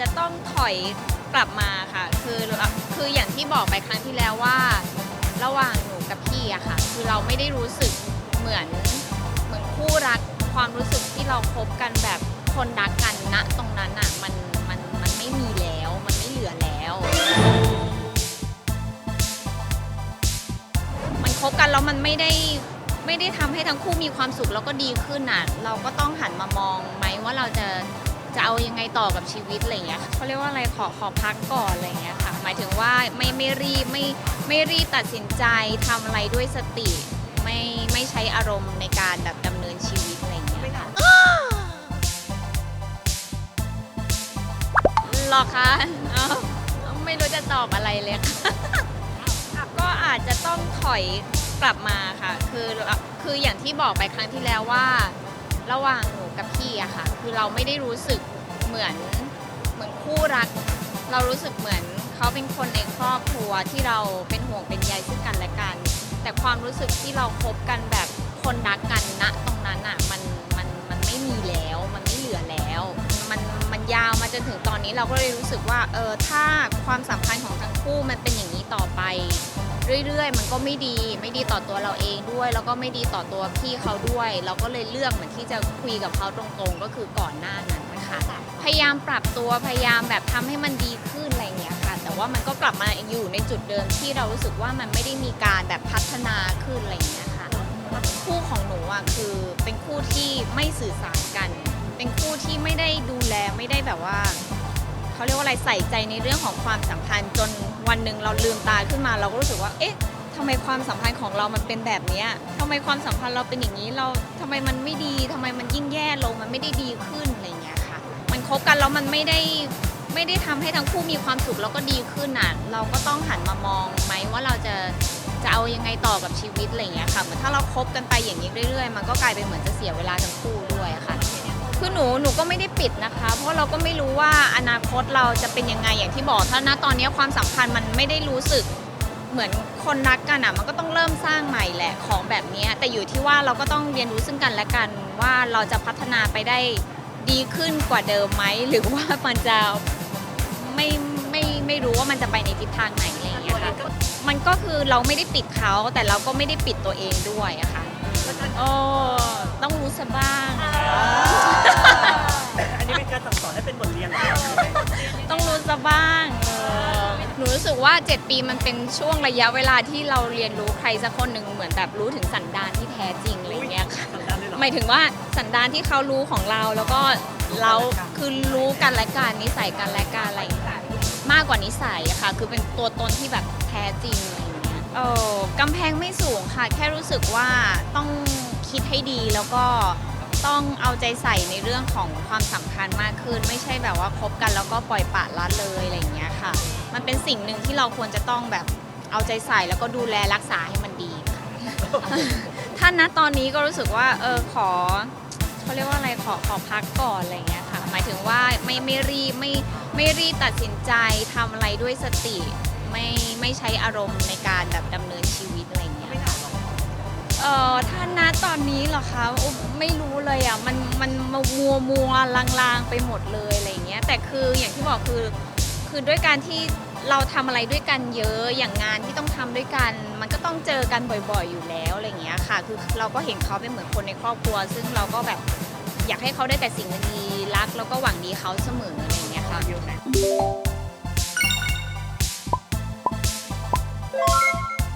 จะต้องถอยกลับมาค่ะ คือคืออย่างที่บอกไปครั้งที่แล้วว่า ระหว่างหนูกับพี่อะค่ะ คือเราไม่ได้รู้สึกเหมือนเหมือนคู่รักความรู้สึกที่เราคบกันแบบคนรักกันณตรงนั้นอะมันมันมันไม่มีแล้วมันไม่เหลือแล้ว มันคบกันแล้วมันไม่ได้ไม่ได้ทำให้ทั้งคู่มีความสุขแล้วก็ดีขึ้นอะ เราก็ต้องหันมามองไหมว่าเราจะ จะเอายังไงต่อกับชีวิตอะไรอย่างเงี้ยเขาเรียกว่าอะไรขอขอพักก่อนอะไรอย่างเงี้ยค่ะหมายถึงว่าไม่ไม่รีบไม่ไม่รีบตัดสินใจทำอะไรด้วยสติ ไม่ไม่ใช้อารมณ์ในการแบบดำเนินชีวิตอะไรอย่างเงี้ยหรอคะไม่รู้จะตอบอะไรเลยค่ะก็อาจจะต้องถอยกลับมาค่ะ คือคืออย่างที่บอกไปครั้งที่แล้วว่า ระหว่างหนูกับพี่อะค่ะ คือเราไม่ได้รู้สึกเหมือนเหมือนคู่รัก เรารู้สึกเหมือนเขาเป็นคนในครอบครัวที่เราเป็นห่วงเป็นใยซึ่งกันและกัน แต่ความรู้สึกที่เราคบกันแบบคนรักกันณตรงนั้นอะมันมันมันไม่มีแล้วมันไม่เหลือแล้ว มันมันยาวมาจนถึงตอนนี้เราก็เลยรู้สึกว่าเออถ้าความสัมพันธ์ของทั้งคู่มันเป็นอย่างนี้ต่อไป เรื่อยๆ มันก็ไม่ดีไม่ดีต่อตัวเราเองด้วย แล้วก็ไม่ดีต่อตัวพี่เขาด้วย เราก็เลยเลือกเหมือนที่จะคุยกับเขาตรงๆ ก็คือก่อนหน้านั้นนะคะพยายามปรับตัวพยายามแบบทำให้มันดีขึ้นอะไรเงี้ยค่ะ แต่ว่ามันก็กลับมาอยู่ในจุดเดิมที่เรารู้สึกว่ามันไม่ได้มีการแบบพัฒนาขึ้นอะไรเงี้ยค่ะคู่ของหนูอะคือเป็นคู่ที่ไม่สื่อสารกัน เป็นคู่ที่ไม่ได้ดูแลไม่ได้แบบว่า เขาเรียกว่าอะไรใส่ใจในเรื่องของความสัมพันธ์จนวันหนึ่งเราลืมตาขึ้นมา เราก็รู้สึกว่า เอ๊ะทำไมความสัมพันธ์ของเรามันเป็นแบบเนี้ยทำไมความสัมพันธ์เราเป็นอย่างนี้เราทำไมมันไม่ดีทำไมมันยิ่งแย่ลงมันไม่ได้ดีขึ้นอะไรอย่างเงี้ยค่ะ มันคบกันแล้วมันไม่ได้ไม่ได้ทำให้ทั้งคู่มีความสุขแล้วก็ดีขึ้นอะเราก็ต้องหันมามองไหมว่าเราจะจะเอายังไงต่อกับชีวิตอะไรอย่างเงี้ยค่ะเหมือนถ้าเราคบกันไปอย่างนี้เรื่อยๆ มันก็กลายเป็นเหมือนจะเสียเวลาทั้งคู่ด้วยอะค่ะ คือหนูหนูก็ไม่ได้ปิดนะคะ เพราะเราก็ไม่รู้ว่าอนาคตเราจะเป็นยังไงอย่างที่บอกถ้าณตอนนี้ความสัมพันธ์มันไม่ได้รู้สึกเหมือนคนรักกันอะมันก็ต้องเริ่มสร้างใหม่แหละของแบบเนี้ยแต่อยู่ที่ว่าเราก็ต้องเรียนรู้ซึ่งกันและกันว่าเราจะพัฒนาไปได้ดีขึ้นกว่าเดิมไหมหรือว่ามันจะไม่ไม่ไม่รู้ว่ามันจะไปในทิศทางไหนอะไรอย่างเงี้ยค่ะมันก็คือเราไม่ได้ปิดเขาแต่เราก็ไม่ได้ปิดตัวเองด้วยอะค่ะโอ้ต้องรู้ซะบ้าง ต้องรู้ซะบ้างเออหนูรู้สึกว่า 7 ปีมันเป็นช่วงระยะเวลาที่เราเรียนรู้ใครสักคนหนึ่งเหมือนแบบรู้ถึงสันดานที่แท้จริงอะไรเงี้ยค่ะสันดานเลยเหรอหมายถึงว่าสันดานที่เขารู้ของเราแล้วก็เราคือรู้กันและกันนิสัยกันและกันอะไรอย่างเงี้ยมากกว่านิสัยอะค่ะ คือเป็นตัวตนที่แบบแท้จริงอะไรอย่างเงี้ยเออกำแพงไม่สูงค่ะ แค่รู้สึกว่าต้องคิดให้ดีแล้วก็ ต้องเอาใจใส่ในเรื่องของความสัมพันธ์มากขึ้น ไม่ใช่แบบว่าคบกันแล้วก็ปล่อยปละละเลยอะไรอย่างเงี้ยค่ะ มันเป็นสิ่งหนึ่งที่เราควรจะต้องแบบเอาใจใส่แล้วก็ดูแลรักษาให้มันดีค่ะถ้าณตอนนี้ก็รู้สึกว่าเออขอเขาเรียกว่าอะไรขอขอพักก่อนอะไรอย่างเงี้ยค่ะ หมายถึงว่าไม่ไม่รีบไม่ไม่รีบตัดสินใจทำอะไรด้วยสติ ไม่ไม่ใช้อารมณ์ในการแบบดำเนินชีวิตอะไรอย่างเงี้ยค่ะ เอ่อถ้าณตอนนี้เหรอคะไม่รู้เลยอะมันมันมัวมัวลางลไปหมดเลยอะไรเงี้ยแต่คืออย่างที่บอกคือคือด้วยการที่เราทำอะไรด้วยกันเยอะอย่างงานที่ต้องทำด้วยกัน มันก็ต้องเจอกันบ่อยๆอยู่แล้วอะไรเงี้ยค่ะ คือเราก็เห็นเขาเป็นเหมือนคนในครอบครัว ซึ่งเราก็แบบอยากให้เขาได้แต่สิ่งดีรักแล้วก็หวังดีเขาเสมออะไรเงี้ยค่ะ